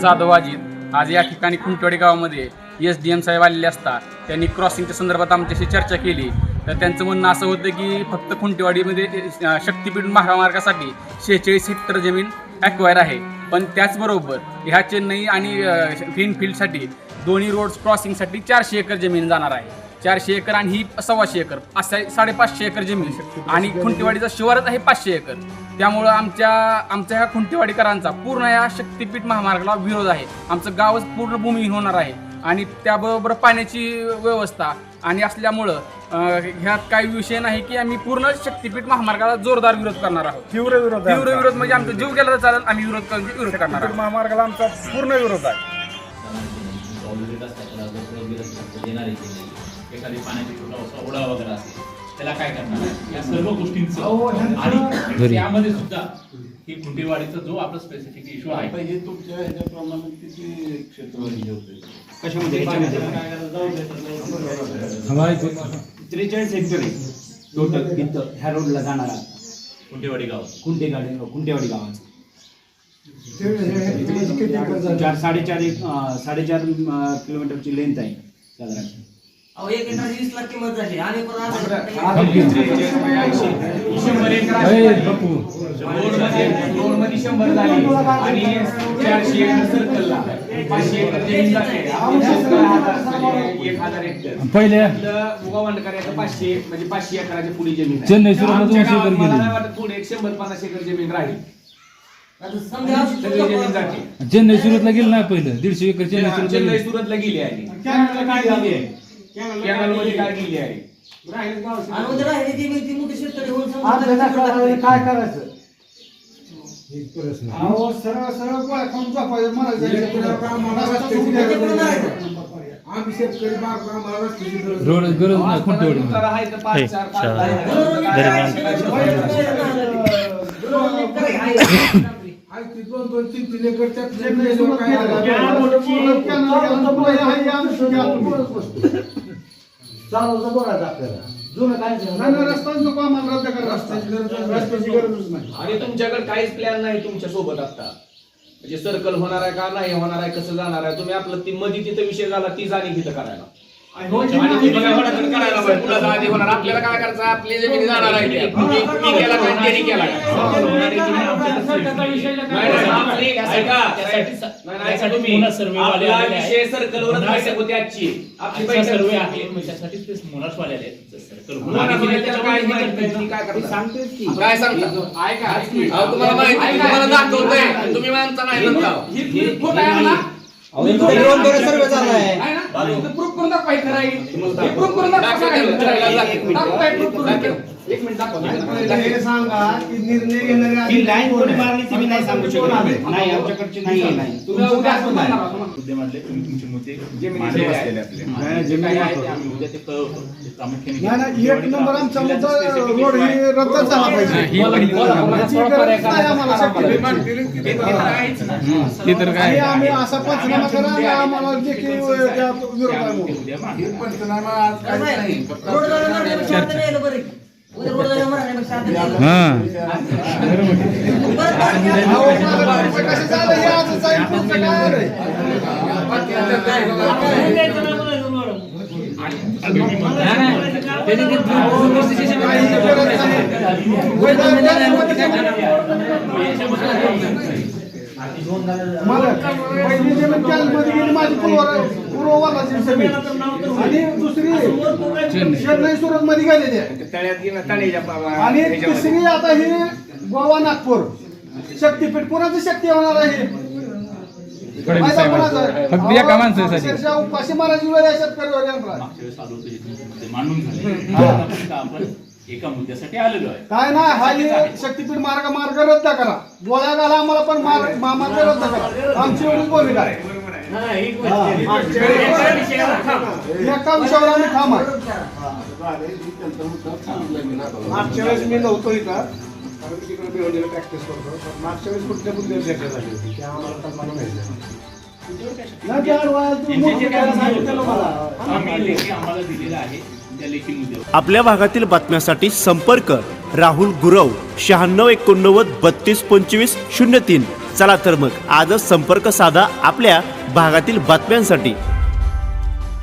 जाधव अजित आज या ठिकाणी खुंटवाडी गावामध्ये एस डी एम साहेब आलेले असता त्यांनी क्रॉसिंगच्या संदर्भात आमच्याशी चर्चा केली. तर त्यांचं म्हणणं असं होतं की फक्त खुंटेवाडीमध्ये शक्तीपीठ महामार्गासाठी शेहेचाळीस हेक्टर जमीन ॲक्वायर आहे. पण त्याचबरोबर ह्या चेन्नई आणि ग्रीनफील्डसाठी दोन्ही रोड्स क्रॉसिंगसाठी चारशे एकर जमीन जाणार आहे. चारशे एकर आणि ही सव्वाशे एकर असा साडेपाचशे एकर जमीन. आणि खुंटेवाडीचा शिवारच आहे पाचशे एकर. त्यामुळं आमच्या आमच्या ह्या खुंटेवाडीकरांचा पूर्ण या शक्तीपीठ महामार्गाला विरोध आहे. आमचं गावच पूर्ण भूमिहीन होणार आहे. आणि त्याबरोबर पाण्याची व्यवस्था आणि असल्यामुळं ह्यात काही विषय नाही की आम्ही पूर्ण शक्तीपीठ महामार्गाला जोरदार विरोध करणार आहोत. तीव्र विरोध आहे तीव्र विरोध म्हणजे आमचा जीव गेला तर चालेल आम्ही विरोध करून विरोध करणार. आहोत. महामार्गाला आमचा पूर्ण विरोध आहे. ऑलरेडी की नाही एखादी पाण्याची छोटा ओढा वगैरे असेल त्याला काय करणार? या सर्व गोष्टींचं आणि त्यामध्ये सुद्धा ही खुंटेवाडीचा जो आपला स्पेसिफिक इश्यू आहे हे तुमच्या ह्याच्याप्रमाणे किती क्षेत्र हे होते कशामध्ये त्रेचाळीस हेक्टर आहे. टोटल इथं ह्या रोडला जाणारा. खुंटेवाडी गाव. कुंटेगाडी कुंटेवाडी गावाचं. चार साडेचार एक साडेचार किलोमीटरची लेंथ आहे. साधारण. अहो एक एकराची वीस लाख किंमत झाली. आणि पण आज शंभर रोडमध्ये शंभर झाली. आणि चारशे एकर सर्कलला पाचशे एकर जमीन जाते. एक हजार हेक्टर पहिले उगा वांडकऱ्याचं पाचशे म्हणजे पाचशे एकराची पुढे जमीन आहे. चेन्नई सुरतला आमच्या दोनशे एकर गावात मला गेली. नाही वाटत पुढे एक शंभर पन्नास एकर जमीन राहील. आता समजा सगळी जमीन जाते. चेन्नई सुरतला गेलं नाही पहिलं. दीडशे एकर चेन्नई सुरतला चेन्नई गेलं. सुरतला गेली आहे काय गेली आहे कॅनलमध्ये काय गेली आहे आणि उद्या राहिली ती व्यक्ती मोठी शेतकरी होऊन काय करायचं अहो सरळ सरळ गोळ्या खाऊन झोपायचं मला आम्ही शेतकरी बाग आम्हाला रस्त्याची गरज रोड गरज नाही खुंटेवाडी तर आहे तर पाच चार पाच आहे ती दोन दोन तीन तीन एकर त्यात जमिनी लोक काय चालवतं बघायचं आपल्याला. जुनं काय नाही. रस्ताच नको आम्हाला रद्द करा रस्त्याची गरज रस्त्याची गरजच नाही. आणि तुमच्याकडे काहीच प्लॅन नाही तुमच्यासोबत आता. म्हणजे सर्कल होणार आहे का? नाही होणार आहे? कसं जाणार आहे? तुम्ही आपलं ती मध्ये तिथं विषय झाला ती जाणी तिथं करायला. आपल्याला काय करायचं? आपली जमिनी जाणार आहे. केला काय त्यांनी केला सांगता? माहिती तुम्हाला दाखवतोय. तुम्ही मानता नाही proof करून दाखवा खरं आहे. हे proof करून दाखवा एक मिनिट दाखवा. हे सांगा की निर्णय घेणारे ही लाईन कोणी मारली ती मी नाही सांगू शकत. नाही आमच्याकडची नाही आहे लाईन तुम्ही उद्या असं म्हणणार आहात ना. मुद्दे मांडले तुम्ही तुमचे मुद्दे जमिनीचे मांडले आहे. असलेले आपले. जे काही आहे ते आम्ही उद्या ते कळवतो. ते प्रामुख्याने नाही नाही एक नंबर आमचा मुद्दा रोड ही रद्द झाला पाहिजे. पहिली याची गरज नाही आम्हाला. शक्य तर आणि काय? आम्ही असा पंचनामा करा आणि आम्हाला जे काही त्या विरोध आहे म्हणून. उद्या मांडा. पंचनामा आज काहीच नाही. फक्त रोड माझी पूर्व पूर्ववालाची आणि दुसरी चेन्नई सुरत मध्ये गेलेली आहे. तळ्यात गेलं तळ्याच्या पावा- आणि. तिसरी आता ही गोवा नागपूर. शक्तीपीठ. कोणाची शक्ती होणार आहे फडणवीस फायदा कोणाचा आहे? साहेबांचा. फक्त एका माणसासाठी अक्षरशः उपाशी मारायची वेळ आहे शेतकऱ्यावर मागच्या वेळेस आलो होतो तुमचे मुद्दे मांडून झाले. आता फक्त आपण एका मुद्द्यासाठी आलेलो आहे. काय नाही हा हे शक्तीपीठ मार्ग मार्ग रद्द करा. गोळ्या घाला आम्हाला पण मार्ग मा- मार्ग रद्द करा. आमची एवढी भूमिका आहे. एका विषयावर आम्ही ठाम आहे. मागच्या वेळेस मी नव्हतो इथं कारण तिकडे प्रॅक्टिस करतो. मागच्या वेळेस कुठल्या चर्चा झाली होती? त्या आम्हाला नाही. आपल्या भागातील बातम्यांसाठी संपर्क राहुल गुरव शहाण्णव एकोणनव्वद बत्तीस पंचवीस शून्य तीन. चला तर मग आजच संपर्क साधा आपल्या भागातील बातम्यांसाठी.